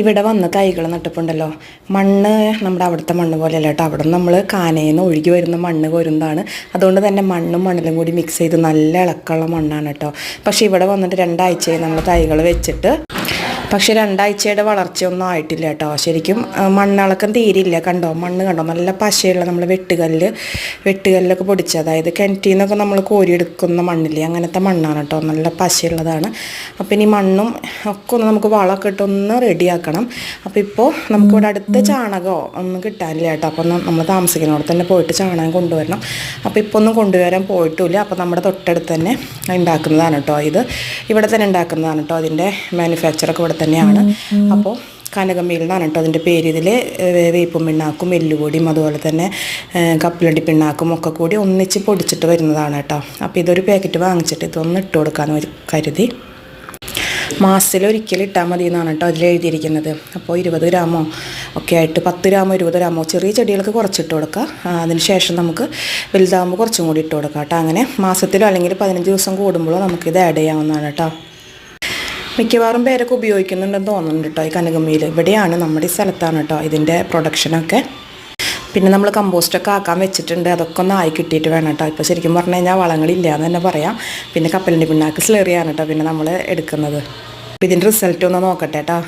ഇവിടെ വന്ന തൈകൾ നട്ടപ്പുണ്ടല്ലോ മണ്ണ് നമ്മുടെ അവിടുത്തെ മണ്ണ് പോലെയല്ല കേട്ടോ. അവിടെ നമ്മൾ കാനയിൽ നിന്ന് ഒഴുകി വരുന്ന മണ്ണ് കോരുന്നതാണ് അതുകൊണ്ട് തന്നെ മണ്ണും മണലും കൂടി മിക്സ് ചെയ്ത് നല്ല ഇളക്കമുള്ള മണ്ണാണ് കേട്ടോ. പക്ഷേ ഇവിടെ വന്നിട്ട് രണ്ടാഴ്ചയായി നമ്മൾ തൈകൾ വെച്ചിട്ട് പക്ഷെ രണ്ടാഴ്ചയുടെ വളർച്ചയൊന്നും ആയിട്ടില്ല കേട്ടോ. ശരിക്കും മണ്ണിളക്കം തീരില്ല കണ്ടോ? മണ്ണ് കണ്ടോ? നല്ല പശയുള്ള നമ്മൾ വെട്ടുകല്ല് വെട്ടുകല്ലൊക്കെ പൊടിച്ച് അതായത് കിണറ്റിൽ നിന്നൊക്കെ നമ്മൾ കോരിയെടുക്കുന്ന മണ്ണില്ലേ അങ്ങനത്തെ മണ്ണാണ് കേട്ടോ. നല്ല പശയുള്ളതാണ്. അപ്പോൾ ഇനി മണ്ണും ഒക്കെ ഒന്ന് നമുക്ക് വളമൊക്കെ ഇട്ടൊന്ന് റെഡിയാക്കണം. അപ്പോൾ ഇപ്പോൾ നമുക്കിവിടെ അടുത്ത ചാണകമോ ഒന്നും കിട്ടാനില്ല കേട്ടോ. അപ്പോൾ നമ്മൾ താമസിക്കുന്നവിടെ തന്നെ പോയിട്ട് ചാണകം കൊണ്ടുവരണം. അപ്പോൾ ഇപ്പോൾ ഒന്നും കൊണ്ടുവരാൻ പോയിട്ടില്ല. അപ്പോൾ നമ്മുടെ തൊട്ടടുത്ത് തന്നെ ഉണ്ടാക്കുന്നതാണ് കേട്ടോ. ഇത് ഇവിടെ തന്നെ ഉണ്ടാക്കുന്നതാണ് കേട്ടോ. അതിന്റെ മാനുഫാക്ചറൊക്കെ ഇവിടെ തന്നെയാണ്. അപ്പോൾ കനകമീൽ എന്നാണ് കേട്ടോ അതിന്റെ പേര്. ഇതിൽ വേപ്പും പിണ്ണാക്കും എല്ലുപൊടിയും അതുപോലെ തന്നെ കപ്പിലണ്ടി പിണ്ണാക്കും ഒക്കെ കൂടി ഒന്നിച്ച് പൊടിച്ചിട്ട് വരുന്നതാണ് കേട്ടോ അപ്പോൾ ഇതൊരു പാക്കറ്റ് വാങ്ങിച്ചിട്ട് ഇതൊന്ന് ഇട്ട് കൊടുക്കാമെന്ന് ഒരു കരുതി. മാസത്തിൽ ഒരിക്കൽ ഇട്ടാൽ മതി എന്നാണ് കേട്ടോ അതിൽ എഴുതിയിരിക്കുന്നത്. അപ്പോൾ ഇരുപത് ഗ്രാമോ ഒക്കെ ആയിട്ട് പത്ത് ഗ്രാമോ ഇരുപത് ഗ്രാമോ ചെറിയ ചെടികൾക്ക് കുറച്ചിട്ട് കൊടുക്കുക ശേഷം നമുക്ക് വലുതാകുമ്പോൾ കുറച്ചും കൂടി ഇട്ട് കൊടുക്കാം കേട്ടോ അങ്ങനെ മാസത്തിലോ അല്ലെങ്കിൽ പതിനഞ്ച് ദിവസം കൂടുമ്പോഴോ നമുക്കിത് ആഡ് ചെയ്യാവുന്നതാണ് കേട്ടോ മിക്കവാറും പേരൊക്കെ ഉപയോഗിക്കുന്നുണ്ടെന്ന് തോന്നുന്നുണ്ട് കേട്ടോ ഈ കനകമ്മിയിൽ ഇവിടെയാണ് നമ്മുടെ ഈ സ്ഥലത്താണ് കേട്ടോ ഇതിന്റെ പ്രൊഡക്ഷനൊക്കെ പിന്നെ നമ്മൾ കമ്പോസ്റ്റൊക്കെ ആക്കാൻ വെച്ചിട്ടുണ്ട്. അതൊക്കെ ഒന്ന് ആയി കിട്ടിയിട്ട് വേണം കേട്ടോ. ഇപ്പോൾ ശരിക്കും പറഞ്ഞു കഴിഞ്ഞാൽ വളങ്ങളില്ല എന്ന് തന്നെ പറയാം. പിന്നെ കപ്പലിന്റെ പിണ്ണാക്ക് സ്ലെറിയാണ് കേട്ടോ പിന്നെ നമ്മൾ എടുക്കുന്നത്. അപ്പോൾ ഇതിന്റെ റിസൾട്ട് ഒന്ന് നോക്കട്ടെ കേട്ടോ.